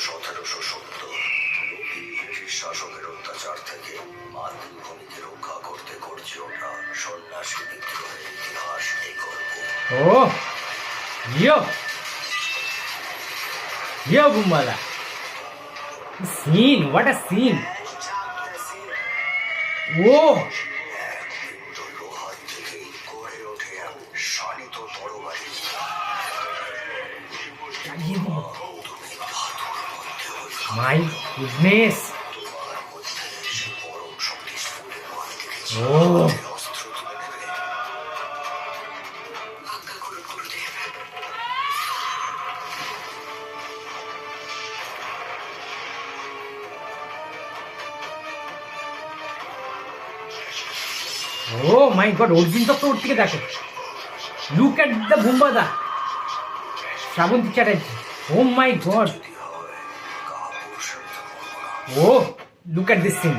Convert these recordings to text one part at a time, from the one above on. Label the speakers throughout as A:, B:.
A: সতেরোশো সত্তর ব্রিটিশ শাসকের অত্যাচার থেকে মাতৃভূমিকে রক্ষা করতে করছে ওটা সন্ন্যাসী বিদ্রোহের ইতিহাস এই গল্প।
B: a scene. Oh,
A: কিন্তু তুলে নেবে আজ্ঞা করুন গুরুদেব
B: oh my God, অর্জুন চক্রবর্তীকে দেখো। Look at the বুম্বাদা Srabanti Chatterjee. Oh my god.
A: ধর্ম
B: ও লুক অ্যাট দিস সিন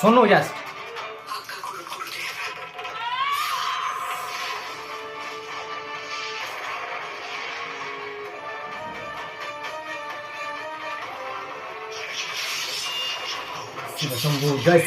B: শোনো জাস্ট
A: আজ্ঞা করুন গুরুদেব
B: শিবশম্ভু। জয়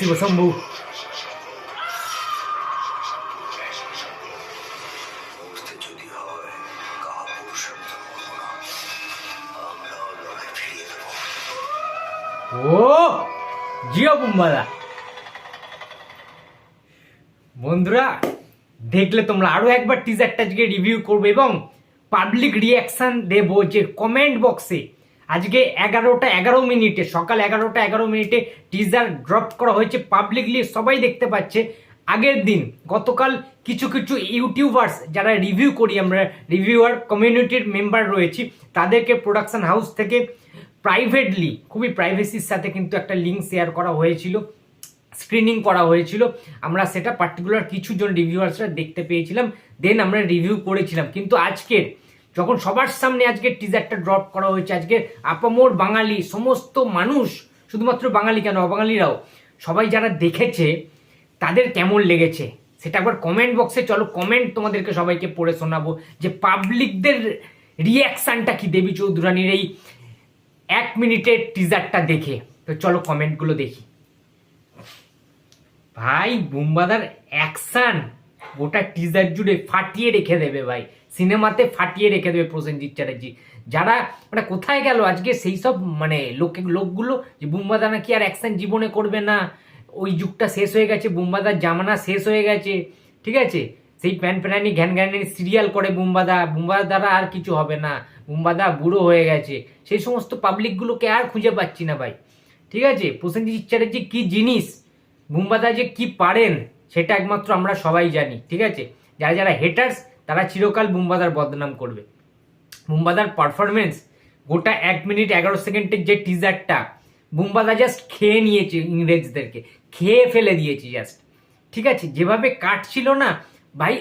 B: বন্ধুরা, দেখলে তোমরা আরও একবার টিজারটা আজকে রিভিউ করবে এবং পাবলিক রিয়াকশন দেবো যে কমেন্ট বক্সে আজকে এগারোটা এগারো মিনিটে, সকাল এগারোটা এগারো মিনিটে টিজার ড্রপ করা হয়েছে পাবলিকলি সবাই দেখতে পাচ্ছে। আগের দিন গতকাল কিছু কিছু ইউটিউবার্স যারা রিভিউ করি, আমরা রিভিউয়ার কমিউনিটির মেম্বার রয়েছি, তাদেরকে প্রোডাকশন হাউস থেকে প্রাইভেটলি খুবই প্রাইভেসির সাথে কিন্তু একটা লিঙ্ক শেয়ার করা হয়েছিল স্ক্রিনিং করা হয়েছিল। আমরা সেটা পার্টিকুলার কিছু জন রিভিউয়ার্সরা দেখতে পেয়েছিলাম দেন আমরা রিভিউ করেছিলাম। কিন্তু আজকের, যখন সবার সামনে আজকে টিজারটা ড্রপ করা হয়েছে, আজকে আপামোর বাঙালি, সমস্ত মানুষ, শুধুমাত্র বাঙালি কেন, অবাঙালিরাও, সবাই যারা দেখেছে, তাদের কেমন লেগেছে? সেটা একবার কমেন্ট বক্সে চলো কমেন্ট তোমাদেরকে সবাইকে পড়ে শোনাবো যে পাবলিকদের রিয়াকশানটা কি? দেবী চৌধুরানীর এই এক মিনিটের টিজারটা দেখে। তো চলো কমেন্টগুলো দেখি। ভাই, বুম্বাদার অ্যাকশন গোটা টিজার জুড়ে ফাটিয়ে রেখে দেবে ভাই। সিনেমাতে ফাটিয়ে রেখে দেবে প্রসেনজিৎ চ্যাটার্জি। যারা মানে কোথায় গেল আজকে? সেই সব মানে লোকে, লোকগুলো যে বুম্বাদা নাকি আর অ্যাকশন জীবনে করবে না। ওই যুগটা শেষ হয়ে গেছে, বুম্বাদার জামানা শেষ হয়ে গেছে। ঠিক আছে? সেই প্যান প্যানানি ঘ্যান ঘ্যানানি সিরিয়াল করে বুম্বাদা বুম্বাদা দ্বারা আর কিছু হবে না। বুম্বাদা বুড়ো হয়ে গেছে। সেই সমস্ত পাবলিকগুলোকে আর খুঁজে পাচ্ছি না ভাই। ঠিক আছে? প্রসেনজিৎ চ্যাটার্জি কী জিনিস? বুম্বাদা যে কি পারেন, সেটা একমাত্র আমরা সবাই জানি। ঠিক আছে? যারা যারা হেটার্স তারা চিরকাল বুম্বাদার বদনাম করবে। বুম্বাদার পারফরমেন্স গোটা এক মিনিট এগারো সেকেন্ডের যে টিজারটা বুম্বাদা জাস্ট খেয়ে নিয়েছে ইংরেজদেরকে। খেয়ে ফেলে দিয়েছে জাস্ট ঠিক আছে? যেভাবে কাটছিল না ভাই,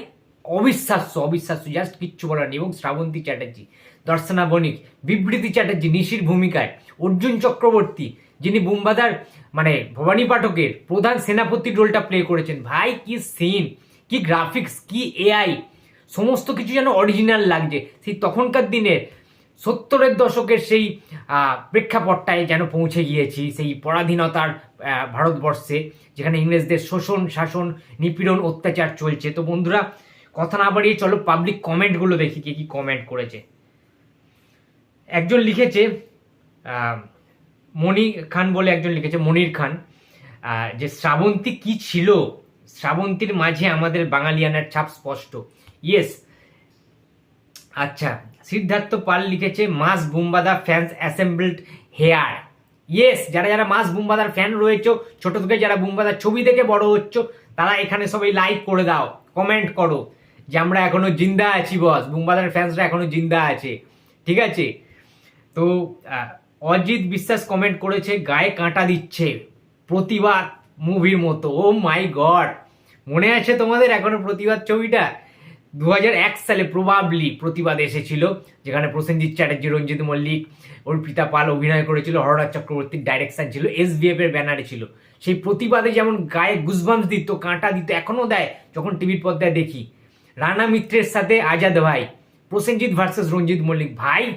B: অবিশ্বাস্য অবিশ্বাস্য জাস্ট কিচ্ছু বলার নেই। এবং শ্রাবন্তী চ্যাটার্জি, দর্শনা বণিক, বিবৃতি চ্যাটার্জি, নিশির ভূমিকায়, অর্জুন চক্রবর্তী, যিনি বুম্বাদার মানে ভবানী পাঠকের প্রধান সেনাপতি রোলটা প্লে করেছেন। ভাই, কি সিন কি গ্রাফিক্স কি এআই সমস্ত কিছু যেন অরিজিনাল লাগছে। সেই তখনকার দিনের সত্তরের দশকের সেই প্রেক্ষাপটটায় যেন পৌঁছে গিয়েছি, সেই পরাধীনতার ভারতবর্ষে, যেখানে ইংরেজদের শোষণ, শাসন, নিপীড়ন, অত্যাচার চলছে। তো বন্ধুরা, কথা না বাড়িয়ে চলো পাবলিক কমেন্টগুলো দেখি কে কি কমেন্ট করেছে। একজন লিখেছে মনি খান বলে একজন লিখেছে, মনির খান যে শ্রাবন্তী কি ছিল? শ্রাবন্তীর মাঝে আমাদের বাঙালিয়ানার ছাপ স্পষ্ট। ইয়েস আচ্ছা সিদ্ধার্থ পাল লিখেছে, মাস বুম্বাদা ফ্যান্স অ্যাসেম্বলড হেয়ার ইয়েস যারা যারা মাস বুম্বাদার ফ্যান রয়েছে, ছোট থেকে যারা বুম্বাদার ছবি দেখে বড় হচ্ছ, তারা এখানে সবাই লাইক করে দাও কমেন্ট করো যে আমরা এখনও জিন্দা আছি বস বুম্বাদার ফ্যান্সরা এখনও জিন্দা আছে, ঠিক আছে? তো অজিত বিশ্বাস কমেন্ট করেছে, গায়ে কাঁটা দিচ্ছে, প্রতিবাদ মুভির মতো। ও মাই গড মনে আছে তোমাদের এখনও প্রতিবাদ ছবিটা? দু সালে প্রবাবলি প্রতিবাদ এসেছিল, যেখানে প্রসেনজিৎ চ্যাটার্জি, রঞ্জিত মল্লিক, অর্পিতা পাল অভিনয় করেছিল হররাজ চক্রবর্তীর ডাইরেকশন ছিল এস এর ব্যানারে ছিল। সেই প্রতিবাদে যেমন গায়ে গুজবামস দিত, কাঁটা দিত এখনও দেয়, যখন টিভির পর্দায় দেখি। রানা মিত্রের সাথে আজাদ ভাই, প্রসেনজিৎ ভার্সেস রঞ্জিত মল্লিক, ভাই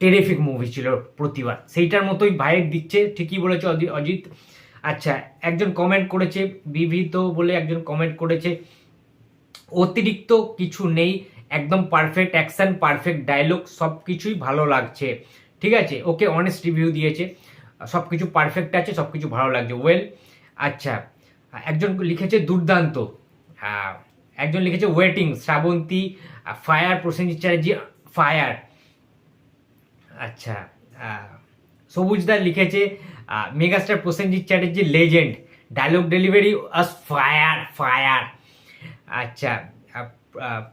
B: টেরিফিক মুভি ছিল প্রতিবাদ। সেইটার মতোই ভাইয়ের দিচ্ছে, ঠিকই বলেছে অজি- অজিত। আচ্ছা একজন কমেন্ট করেছে বিবিধ বলে একজন কমেন্ট করেছে অতিরিক্ত কিছু নেই একদম পারফেক্ট অ্যাকশন পারফেক্ট ডায়লগ সব কিছুই ভালো লাগছে। ঠিক আছে? ওকে অনেস্ট রিভিউ দিয়েছে। সব কিছু পারফেক্ট আছে সব কিছু ভালো লাগছে। ওয়েল আচ্ছা একজন লিখেছে দুর্দান্ত। আহ, একজন লিখেছে waiting Srabanti fire Prosenjit Chatterjee fire আচ্ছা আহ, সবুজদা লিখেছে megastar Prosenjit Chatterjee legend dialogue delivery ace fire fire আচ্ছা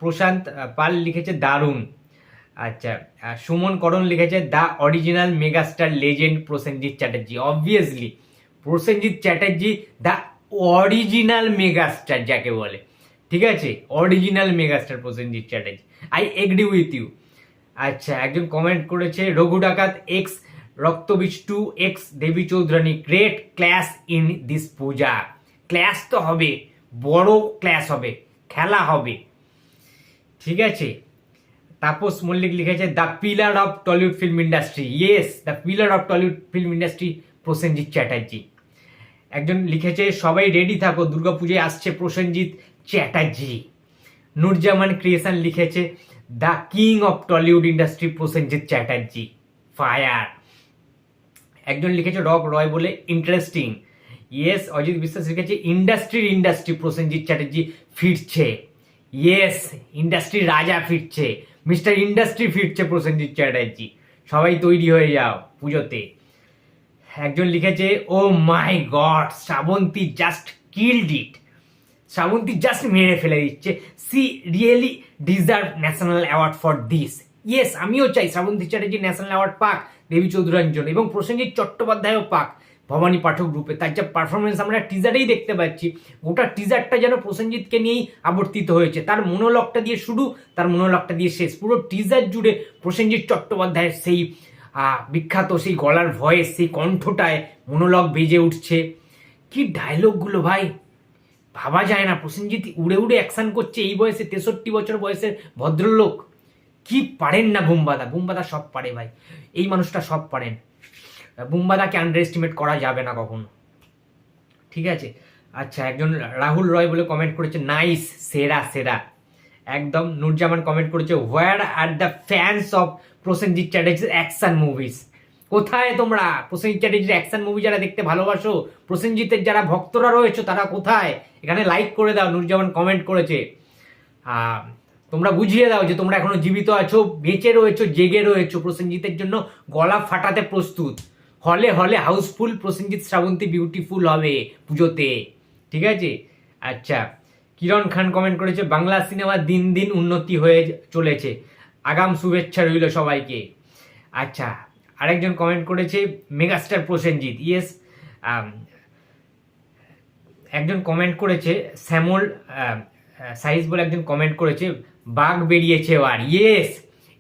B: প্রশান্ত পাল লিখেছে দারুণ। আচ্ছা সুমন করণ লিখেছে the original megastar legend Prosenjit Chatterjee. Obviously Prosenjit Chatterjee the original megastar যাকে বলে। ঠিক আছে? Original megastar Prosenjit Chatterjee. I agree with you আচ্ছা একজন কমেন্ট করেছে, Raghu Dakat X রক্তবিষ্টু X Devi Chowdhurani great class in this Puja. Class তো হবে, বড় ক্লাস হবে। খেলা হবে। ঠিক আছে? তাপস মল্লিক লিখেছে the pillar of Tollywood film industry yes the pillar of Tollywood film industry Prosenjit Chatterjee একজন লিখেছে, সবাই রেডি থাকো দুর্গাপুজোয় আসছে প্রসেনজিৎ চ্যাটার্জি। নুরজামান ক্রিয়েশন লিখেছে the king of Tollywood industry Prosenjit Chatterjee fire একজন লিখেছে, রক রয় বলে ইন্টারেস্টিং ইয়েস অজিত বিশ্বাস লিখেছে ইন্ডাস্ট্রির ইন্ডাস্ট্রি প্রসেনজিৎ চ্যাটার্জি ফিরছে। ইয়েস ইন্ডাস্ট্রির রাজা ফিরছে। মিস্টার ইন্ডাস্ট্রি ফিরছে প্রসেনজিৎ চ্যাটার্জি। সবাই তৈরি হয়ে যাও পুজোতে। একজন লিখেছে ও my god Srabanti just killed it Srabanti just মেরে ফেলে দিচ্ছে। She really deserve national award for this yes আমিও চাই শ্রাবন্তী চ্যাটার্জি ন্যাশনাল অ্যাওয়ার্ড পাক, দেবী চৌধুরানীর জন্য এবং প্রসেনজিৎ চট্টোপাধ্যায়ও পাক। ভবানী পাঠক গ্রুপে তার যা পারফরমেন্স আমরা টিজারেই দেখতে পাচ্ছি গোটা টিজারটা যেন প্রসেনজিৎকে নিয়েই আবর্তিত হয়েছে। তার মনোলগটা দিয়ে শুরু, তার মনোলগটা দিয়ে শেষ। পুরো টিজার জুড়ে প্রসেনজিৎ চট্টোপাধ্যায়ের সেই বিখ্যাত সেই গলার ভয়েস সেই কণ্ঠটায় মনোলগ বেজে উঠছে। কি ডায়লগগুলো ভাই? ভাবা যায় না। প্রসেনজিৎ উড়ে উড়ে অ্যাকশন করছে এই বয়সে, তেষট্টি বছর বয়সের ভদ্রলোক। কি পারেন না বুম্বাদা? বুম্বাদা সব পারে ভাই। এই মানুষটা সব পারেন। বুম্বাদাকে আন্ডার এস্টিমেট করা যাবে না কখনো। ঠিক আছে? আচ্ছা একজন রাহুল রয় বলে কমেন্ট করেছে নাইস সেরা সেরা। একদম নূরজামান কমেন্ট করেছে where are the fans of Prosenjit চ্যাটার্জির action movies কোথায় তোমরা? প্রসেনজিৎ চ্যাটার্জির অ্যাকশন মুভি যারা দেখতে ভালোবাসো প্রসেনজিতের যারা ভক্তরা রয়েছে, তারা কোথায়? এখানে লাইক করে দাও, নুরজামান কমেন্ট করেছে। তোমরা বুঝিয়ে দাও যে তোমরা এখনও জীবিত আছো, বেঁচে রয়েছো, জেগে রয়েছো। প্রসেনজিতের জন্য গলা ফাটাতে প্রস্তুত। হলে হলে হাউসফুল, প্রসেনজিৎ শ্রাবন্তী বিউটিফুল হবে পুজোতে। ঠিক আছে? আচ্ছা কিরণ খান কমেন্ট করেছে, বাংলা সিনেমা দিন দিন উন্নতি হয়ে চলেছে। আগাম শুভেচ্ছা রইল সবাইকে। আচ্ছা আরেকজন কমেন্ট করেছে মেগাস্টার প্রসেনজিৎ। ইয়েস একজন কমেন্ট করেছে, শ্যামল সাইজ বলে একজন কমেন্ট করেছে, বাঘ বেরিয়েছে আর ইয়েস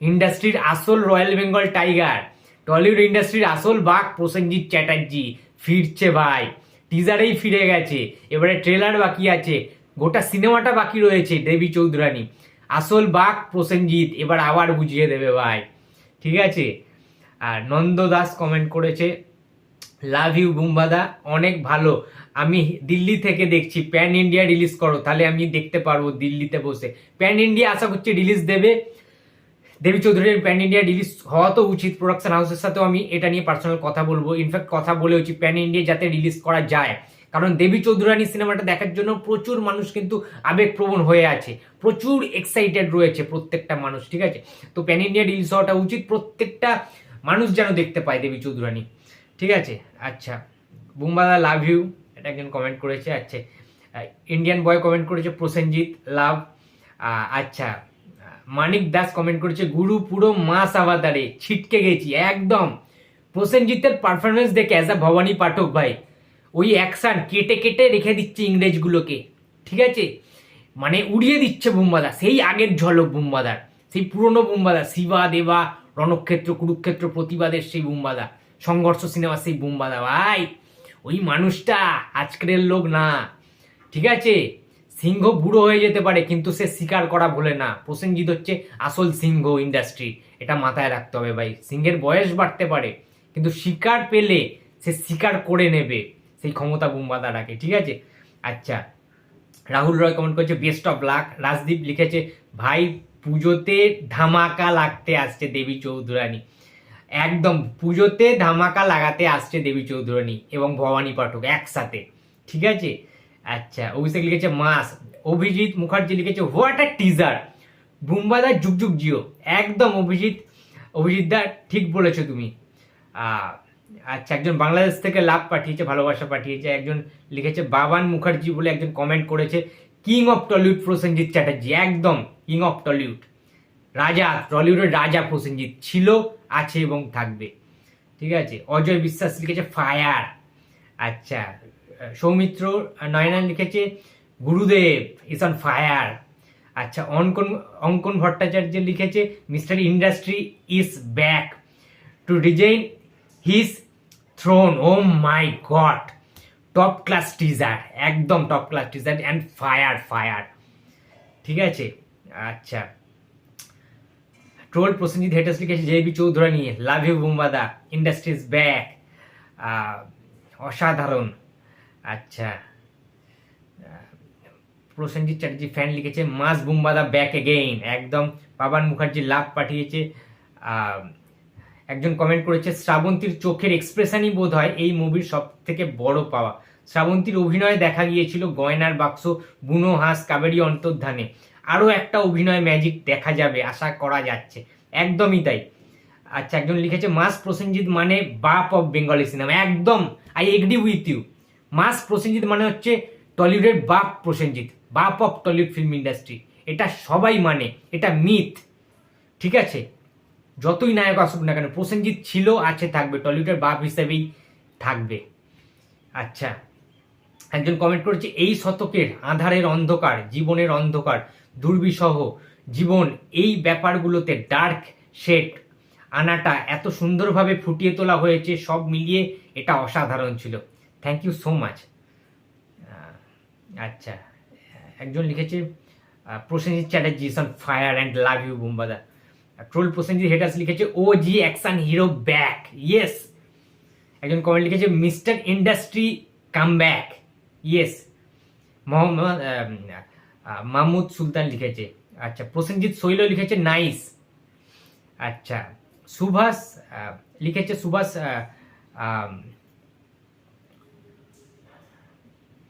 B: ইন্ডাস্ট্রির আসল রয়্যাল বেঙ্গল টাইগার টলিউড ইন্ডাস্ট্রির আসল বাঘ প্রসেনজিৎ চ্যাটার্জি। ফিরছে ভাই। টিজারেই ফিরে গেছে। এবারে ট্রেলার বাকি আছে। গোটা সিনেমাটা বাকি রয়েছে দেবী চৌধুরানী। আসল বাঘ প্রসেনজিৎ এবার আবার বুঝিয়ে দেবে ভাই। ঠিক আছে? আর নন্দ দাস কমেন্ট করেছে লাভ ইউ বুম্বাদা। অনেক ভালো। আমি দিল্লি থেকে দেখছি। প্যান ইন্ডিয়া রিলিজ করো। তাহলে আমি দেখতে পারব দিল্লিতে বসে। প্যান ইন্ডিয়া আশা করছি রিলিজ দেবে। দেবী চৌধুরীর প্যান ইন্ডিয়া রিলিজ হওয়া তো উচিত প্রোডাকশন হাউসের সাথেও আমি এটা নিয়ে পার্সোনাল কথা বলব। ইনফ্যাক্ট কথা বলে উচিত প্যান ইন্ডিয়া যাতে রিলিজ করা যায়। কারণ দেবী চৌধুরানী সিনেমাটা দেখার জন্য প্রচুর মানুষ কিন্তু আবেগপ্রবণ হয়ে আছে। প্রচুর এক্সাইটেড রয়েছে প্রত্যেকটা মানুষ, ঠিক আছে? তো প্যান ইন্ডিয়া রিলিজ হওয়াটা উচিত প্রত্যেকটা মানুষ যেন দেখতে পায় দেবী চৌধুরানী, ঠিক আছে? আচ্ছা বুম্বাদা লাভ ইউ এটা একজন কমেন্ট করেছে আচ্ছা। ইন্ডিয়ান বয় কমেন্ট করেছে প্রসেনজিৎ লাভ আচ্ছা। মানিক দাস কমেন্ট করেছে, গুরু, পুরো মাস আবাদারে ছিটকে গেছি, একদম। প্রসেনজিতের পারফরমেন্স দেখে অ্যাজ আ ভবানী পাঠক ভাই, ওই অ্যাকশন কেটে কেটে রেখে দিচ্ছে ইংরেজগুলোকে, ঠিক আছে? মানে উড়িয়ে দিচ্ছে বুম্বাদা, সেই আগের ঝলক বুম্বাদার সেই পুরনো বুম্বাদা, শিবা, দেবা, রণক্ষেত্র, কুরুক্ষেত্র, প্রতিবাদের সেই বুম্বাদা, সংঘর্ষ সিনেমার সেই বুম্বাদা, ভাই, ওই মানুষটা আজকের লোক না, ঠিক আছে? সিংহ বুড়ো হয়ে যেতে পারে, কিন্তু সে শিকার করা ভোলে না। প্রসেনজিৎ হচ্ছে আসল সিংহ ইন্ডাস্ট্রি এটা মাথায় রাখতে হবে ভাই। সিংহের বয়স বাড়তে পারে, কিন্তু শিকার পেলে সে শিকার করে নেবে সেই ক্ষমতা বুম্বাদা রাখে ঠিক আছে? আচ্ছা রাহুল রয় কমেন্ট করছে বেস্ট অফ লাক রাজদীপ লিখেছে, ভাই, পুজোতে ধামাকা লাগতে আসছে দেবী চৌধুরানী। একদম, পুজোতে ধামাকা লাগাতে আসছে দেবী চৌধুরানী এবং ভবানী পাঠক একসাথে, ঠিক আছে? আচ্ছা অভিষেক লিখেছে মাস। অভিজিৎ মুখার্জি লিখেছে হোয়াট আ টিজার বুম্বাদা যুগ জিও। একদম অভিজিৎ অভিজিৎ দা, ঠিক বলেছ তুমি। আচ্ছা একজন বাংলাদেশ থেকে লাভ পাঠিয়েছে, ভালোবাসা পাঠিয়েছে, একজন লিখেছে, বাবান মুখার্জি বলে একজন কমেন্ট করেছে কিং অফ টলিউড প্রসেনজিৎ চ্যাটার্জি, একদম কিং অফ টলিউড রাজা টলিউডের রাজা প্রসেনজিৎ ছিল, আছে এবং থাকবে। ঠিক আছে? অজয় বিশ্বাস লিখেছে ফায়ার আচ্ছা সৌমিত্র নয়না লিখেছে, গুরুদেব ইস অন ফায়ার আচ্ছা অঙ্কন অঙ্কন ভট্টাচার্য লিখেছে, mister industry is back to regain his throne. Oh my god top class teaser একদম top class teaser and fire fire ঠিক আছে? আচ্ছা। ট্রোল প্রসেনজিৎ হেটার্স লিখেছে জেবি Chowdhurani love you বুম্বাদা industry's back অসাধারণ। আচ্ছা। প্রসেনজিৎ চ্যাটার্জি ফ্যান লিখেছে, মাস বুম্বাদা ব্যাক এগেইন একদম পাবান মুখার্জি লাভ পাঠিয়েছে। একজন কমেন্ট করেছে, শ্রাবন্তীর চোখের এক্সপ্রেশনই বোধ হয় এই মুভির সব থেকে বড় পাওয়া। শ্রাবন্তীর অভিনয়ে দেখা গিয়েছিল গয়নার বাক্স, বুনো হাঁস, কাবেরী অন্তর্ধানে। আরও একটা অভিনয় ম্যাজিক দেখা যাবে, আশা করা যাচ্ছে। একদমই তাই। আচ্ছা একজন লিখেছে, মাস প্রসেনজিৎ মানে বাপ অফ বেঙ্গলি সিনেমা একদম I agree with you mass Prosenjit মানে হচ্ছে টলিউডের বাপ প্রসেনজিৎ, বাপ অফ টলিউড ফিল্ম ইন্ডাস্ট্রি। এটা সবাই মানে এটা মিথ। ঠিক আছে? যতই নায়ক আসুক না কেন, প্রসেনজিৎ ছিল, আছে, থাকবে, টলিউডের বাপ হিসেবেই থাকবে। আচ্ছা একজন কমেন্ট করেছে, এই শতকের আধারের অন্ধকার, জীবনের অন্ধকার দুর্বিসহ জীবন, এই ব্যাপারগুলোতে ডার্ক শেড আনাটা এত সুন্দরভাবে ফুটিয়ে তোলা হয়েছে, সব মিলিয়ে এটা অসাধারণ ছিল। থ্যাংক ইউ সো মাচ আচ্ছা একজন লিখেছে Prosenjit Chatterjee is on fire and love you বুম্বাদা troll Prosenjit haters লিখেছে O G action hero back yes একজন কমেন্ট লিখেছে mister industry come back yes Mohammad Mahmud Sultan লিখেছে আচ্ছা প্রসেনজিৎ শৈল লিখেছে নাইস আচ্ছা সুভাষ লিখেছে, সুভাষ আহ, আম,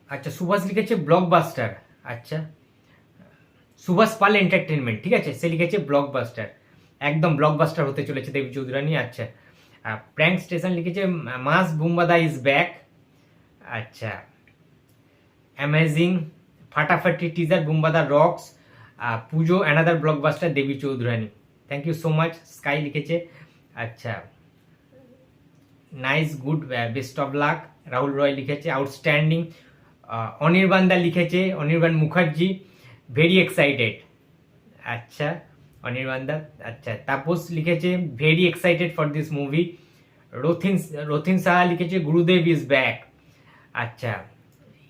B: আচ্ছা সুভাষ লিখেছে ব্লকবাস্টার আচ্ছা সুভাষ পাল এন্টারটেনমেন্ট ঠিক আছে? সে লিখেছে ব্লকবাস্টার একদম ব্লকবাস্টার হতে চলেছে দেবী চৌধুরানী আচ্ছা। প্র্যাঙ্ক স্টেশন লিখেছে মাস বুম্বাদা ইজ ব্যাক আচ্ছা অ্যামেজিং ফাটাফাটি teaser বুম্বাদা rocks Puja another blockbuster Devi Chowdhurani. Thank you so much sky লিখেছে। আচ্ছা nice good best of luck Rahul Roy লিখেছে আউটস্ট্যান্ডিং অনির্বাণদা লিখেছে, অনির্বাণ মুখার্জি ভেরি এক্সাইটেড আচ্ছা অনির্বাণদা আচ্ছা তাপস লিখেছে very excited for this movie Rathin Rathin Saha লিখেছে, গুরুদেব ইজ ব্যাক আচ্ছা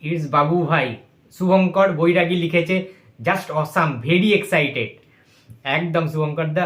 B: ইটস বাবু ভাই, শুভঙ্কর বৈরাগী লিখেছে জাস্ট অসাম ভেরি এক্সাইটেড একদম শুভঙ্কর দা।